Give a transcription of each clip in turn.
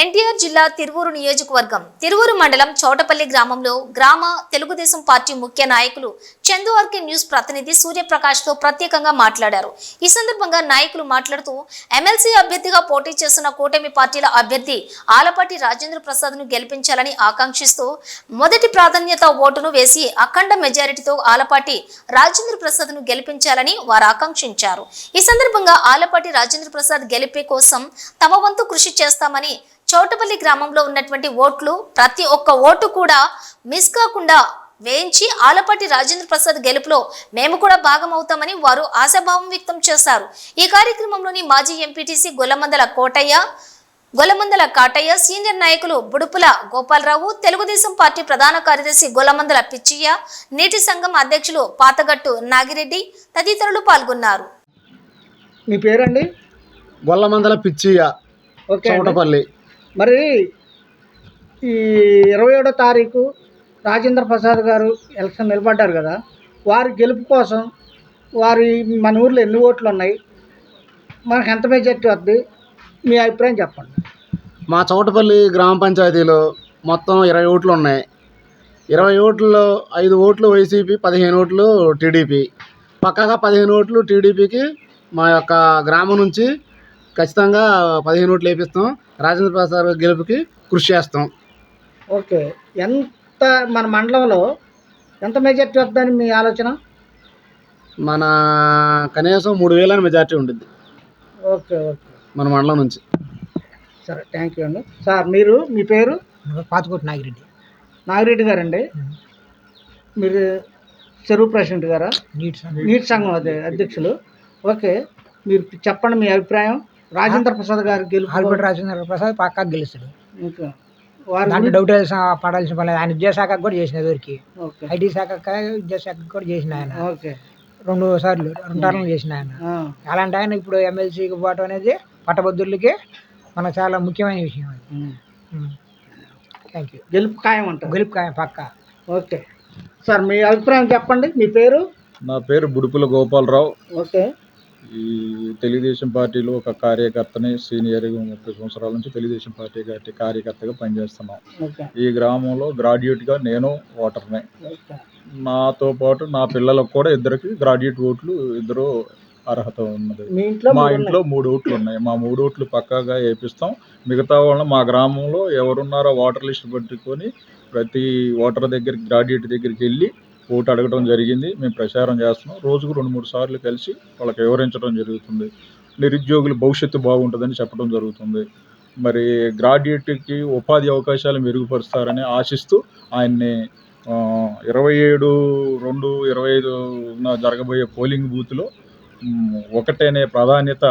ఎన్టీఆర్ జిల్లా తిరువూరు నియోజకవర్గం. తిరువూరు మండలం చోటపల్లి గ్రామంలో గ్రామ తెలుగుదేశం పార్టీ ముఖ్య నాయకులు చందువార్కే న్యూస్ ప్రతినిధి సూర్యప్రకాష్తో ప్రత్యేకంగా మాట్లాడారు. ఈ సందర్భంగా నాయకులు మాట్లాడుతూ ఎమ్మెల్సీ అభ్యర్థిగా పోటీ చేస్తున్న కూటమి పార్టీల అభ్యర్థి ఆలపాటి రాజేంద్ర ప్రసాద్ను గెలిపించాలని ఆకాంక్షిస్తూ మొదటి ప్రాధాన్యత ఓటును వేసి అఖండ మెజారిటీతో ఆలపాటి రాజేంద్ర ప్రసాద్ను గెలిపించాలని వారు ఆకాంక్షించారు. ఈ సందర్భంగా ఆలపాటి రాజేంద్ర ప్రసాద్ గెలిపే కోసం తమ వంతు కృషి చేస్తామని చౌటపల్లి గ్రామంలో ఉన్నటువంటి ఓట్లు ప్రతి ఒక్క ఓటు కూడా మిస్ కాకుండా వేయించి ఆలపాటి రాజేంద్ర ప్రసాద్ గెలుపులో మేము కూడా భాగమవుతామని వారు ఆశాభావం వ్యక్తం చేశారు. ఈ కార్యక్రమంలోని మాజీ ఎంపీటీసీ గొల్లమందల కోటయ్య గొల్లమందల కాటయ్య సీనియర్ నాయకులు బుడుపుల గోపాలరావు తెలుగుదేశం పార్టీ ప్రధాన కార్యదర్శి గొల్లమందల పిచ్చయ్య నీటి సంఘం అధ్యక్షులు పాతగట్టు నాగిరెడ్డి తదితరులు పాల్గొన్నారు. మీ పేరండి? గొల్లమందల పిచ్చియ ఓకే అండి. చౌటపల్లి. మరి ఈ ఇరవై ఏడో తారీఖు రాజేంద్ర ప్రసాద్ గారు ఎలక్షన్ నిలబడ్డారు కదా వారి గెలుపు కోసం వారి మన ఊర్లో ఎన్ని ఓట్లు ఉన్నాయి మనకు ఎంత మెజార్టీ వద్ది మీ అభిప్రాయం చెప్పండి. మా చౌటపల్లి గ్రామ పంచాయతీలో మొత్తం ఇరవై ఓట్లు ఉన్నాయి. ఇరవై ఓట్లలో ఐదు ఓట్లు వైసీపీ పదిహేను ఓట్లు టీడీపీ. పక్కాగా పదిహేను ఓట్లు టీడీపీకి మా యొక్క గ్రామం నుంచి ఖచ్చితంగా పదిహేను ఓట్లు వేపిస్తాం. రాజేంద్ర ప్రసాద్ గెలుపుకి కృషి చేస్తాం. ఓకే. ఎంత మన మండలంలో ఎంత మెజార్టీ వద్దని మీ ఆలోచన? మన కనీసం మూడు వేల మెజార్టీ ఉంటుంది ఓకే ఓకే. మన మండలం నుంచి. సరే థ్యాంక్ యూ అండి. సార్ మీరు మీ పేరు? పాతకోటి నాగిరెడ్డి. నాగిరెడ్డి గారండి. మీరు చెరువు ప్రెసిడెంట్ గారా? నీట్ నీటి సంఘం అదే అధ్యక్షులు. ఓకే. మీరు చెప్పండి మీ అభిప్రాయం. రాజేంద్ర ప్రసాద్ గారి గెలుపు ఆల్బర్ట్ రాజేంద్ర ప్రసాద్ పక్కా గెలుస్తాడు. దాంట్లో గురించి- డౌట్ పడాల్సిన పని. ఆయన విద్యాశాఖకు కూడా చేసిన ఎవరికి? ఓకే. ఐటీ శాఖ విద్యాశాఖకు కూడా చేసిన ఆయన. ఓకే. రెండు సార్లు రెండు టర్న్లు చేసిన ఆయన. అలాంటి ఆయన ఇప్పుడు ఎమ్మెల్సీకి పోవటం అనేది పట్టభద్రులకి మనకు చాలా ముఖ్యమైన విషయం అది. థ్యాంక్ యూ గెలుపు ఖాయం అంటారు. గెలుపు కాయ పక్క. ఓకే. సార్ మీ అభిప్రాయం చెప్పండి. మీ పేరు? నా పేరు బుడుపుల గోపాలరావు. ఓకే. ఈ తెలుగుదేశం పార్టీలో ఒక కార్యకర్తని సీనియర్ ముప్పై సంవత్సరాల నుంచి తెలుగుదేశం పార్టీ గారి కార్యకర్తగా పనిచేస్తున్నాం. ఈ గ్రామంలో గ్రాడ్యుయేట్గా నేను ఓటర్ని. నాతో పాటు నా పిల్లలకు కూడా ఇద్దరికి గ్రాడ్యుయేట్ ఓట్లు ఇద్దరు అర్హత ఉన్నది. మీ ఇంట్లో మూడు ఓట్లు ఉన్నాయి. మా మూడు ఓట్లు పక్కాగా వేపిస్తాం. మిగతా వాళ్ళని మా గ్రామంలో ఎవరున్నారో ఓటర్ లిస్ట్ పట్టుకొని ప్రతి ఓటర్ దగ్గరికి గ్రాడ్యుయేట్ దగ్గరికి వెళ్ళి ఓటు అడగడం జరిగింది. మేము ప్రచారం చేస్తున్నాం. రోజుకు రెండు మూడు సార్లు కలిసి వాళ్ళకి వివరించడం జరుగుతుంది. నిరుద్యోగుల భవిష్యత్తు బాగుంటుందని చెప్పడం జరుగుతుంది. మరి గ్రాడ్యుయేట్కి ఉపాధి అవకాశాలు మెరుగుపరుస్తారని ఆశిస్తూ ఆయన్ని ఇరవై ఏడు రెండు ఇరవై ఐదున జరగబోయే పోలింగ్ బూత్లో ఒకటేనే ప్రాధాన్యత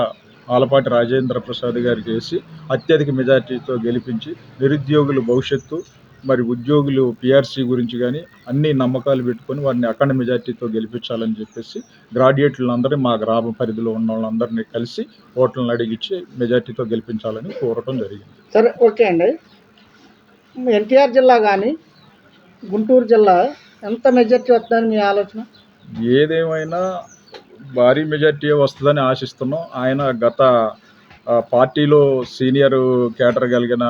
ఆలపాటి రాజేంద్ర ప్రసాద్ గారికి వేసి అత్యధిక మెజార్టీతో గెలిపించి నిరుద్యోగుల భవిష్యత్తు మరి ఉద్యోగులు పిఆర్సీ గురించి కానీ అన్ని నమ్మకాలు పెట్టుకొని వారిని అఖండ మెజార్టీతో గెలిపించాలని చెప్పేసి గ్రాడ్యుయేట్లందరినీ మా గ్రామ పరిధిలో ఉన్న వాళ్ళందరినీ కలిసి ఓట్లను అడిగించి మెజార్టీతో గెలిపించాలని కోరటం జరిగింది. సరే ఓకే అండి. ఎన్టీఆర్ జిల్లా కానీ గుంటూరు జిల్లా ఎంత మెజార్టీ వస్తుందని మీ ఆలోచన? ఏదేమైనా భారీ మెజార్టీ వస్తుందని ఆశిస్తున్నాం. ఆయన గత పార్టీలో సీనియర్ కేటర్ కలిగిన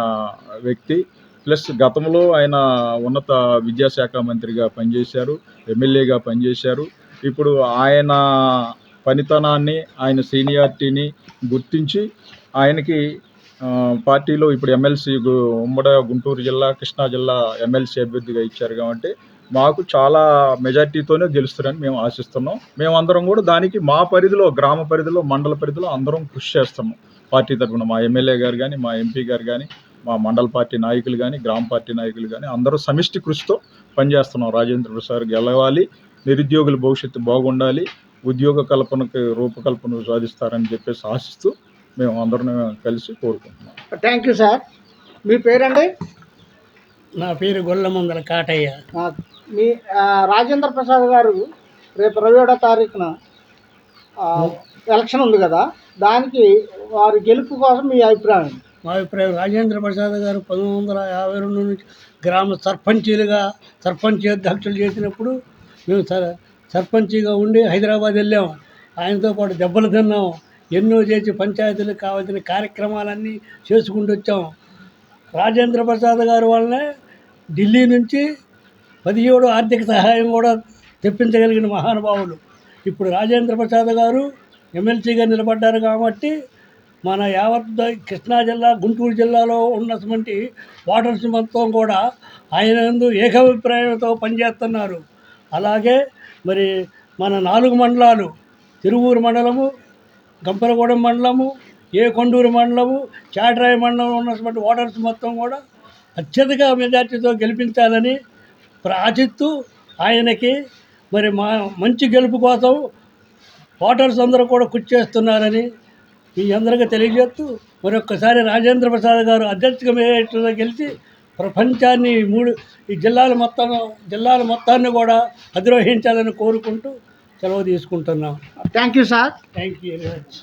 వ్యక్తి ప్లస్ గతంలో ఆయన ఉన్నత విద్యాశాఖ మంత్రిగా పనిచేశారు ఎమ్మెల్యేగా పనిచేశారు. ఇప్పుడు ఆయన పనితనాన్ని ఆయన సీనియారిటీని గుర్తించి ఆయనకి పార్టీలో ఇప్పుడు ఎమ్మెల్సీ ఉమ్మడి గుంటూరు జిల్లా కృష్ణా జిల్లా ఎమ్మెల్సీ అభ్యర్థిగా ఇచ్చారు కాబట్టి మాకు చాలా మెజార్టీతోనే గెలుస్తారని మేము ఆశిస్తున్నాం. మేమందరం కూడా దానికి మా పరిధిలో గ్రామ పరిధిలో మండల పరిధిలో అందరం కృషి చేస్తాము పార్టీ తరఫున మా ఎమ్మెల్యే గారు కానీ మా ఎంపీ గారు కానీ మా మండల పార్టీ నాయకులు కానీ గ్రామ పార్టీ నాయకులు కానీ అందరూ సమిష్టి కృషితో పనిచేస్తున్నాం. రాజేంద్ర ప్రసాద్ గెలవాలి నిరుద్యోగుల భవిష్యత్తు బాగుండాలి ఉద్యోగ కల్పనకు రూపకల్పన సాధిస్తారని చెప్పేసి ఆశిస్తూ మేము అందరం కలిసి కోరుకుంటున్నాం. థ్యాంక్ యూ సార్ మీ పేరండి? నా పేరు గొల్లమందల కాటయ్య. ఆ, మీ రాజేంద్ర ప్రసాద్ గారు రేపు ఇరవై ఏడో తారీఖున ఎలక్షన్ ఉంది కదా దానికి వారి గెలుపు కోసం మీ అభిప్రాయం మా అభిప్రాయం రాజేంద్ర ప్రసాద్ గారు పంతొమ్మిది వందల యాభై రెండు నుంచి గ్రామ సర్పంచీలుగా సర్పంచ్ అధ్యక్షులు చేసినప్పుడు మేము సర్ సర్పంచిగా ఉండి హైదరాబాద్ వెళ్ళాము ఆయనతో పాటు దెబ్బలు తిన్నాము ఎన్నో చేసి పంచాయతీలకు కావాల్సిన కార్యక్రమాలన్నీ చేసుకుంటూ వచ్చాము రాజేంద్ర ప్రసాద్ గారి వల్లనే ఢిల్లీ నుంచి పదిహేడు ఆర్థిక సహాయం కూడా తెప్పించగలిగిన మహానుభావులు. ఇప్పుడు రాజేంద్ర ప్రసాద్ గారు ఎమ్మెల్సీగా నిలబడ్డారు కాబట్టి మన యావత్ కృష్ణా జిల్లా గుంటూరు జిల్లాలో ఉన్నటువంటి వాటర్స్ మొత్తం కూడా ఆయన యందు ఏకాభిప్రాయంతో పనిచేస్తున్నారు. అలాగే మరి మన నాలుగు మండలాలు తిరువూరు మండలము గంపరగూడెం మండలము ఏ కొండూరు మండలము చాటరాయి మండలం ఉన్నటువంటి ఓటర్స్ మొత్తం కూడా అత్యధిక మెజార్టీతో గెలిపించాలని ప్రార్థిస్తూ ఆయనకి మరి మా మంచి గెలుపు కోసం ఓటర్స్ అందరూ కూడా కృషి చేస్తున్నారని మీ అందరికీ తెలియజేస్తూ మరొక్కసారి రాజేంద్ర ప్రసాద్ గారు అధ్యక్షుగా మేయర్గా గెలిచి ప్రపంచాన్ని ఈ మూడు ఈ జిల్లాల మొత్తం జిల్లాల మొత్తాన్ని కూడా అధిరోహించాలని కోరుకుంటూ సెలవు తీసుకుంటున్నాం. Thank you sir thank you very much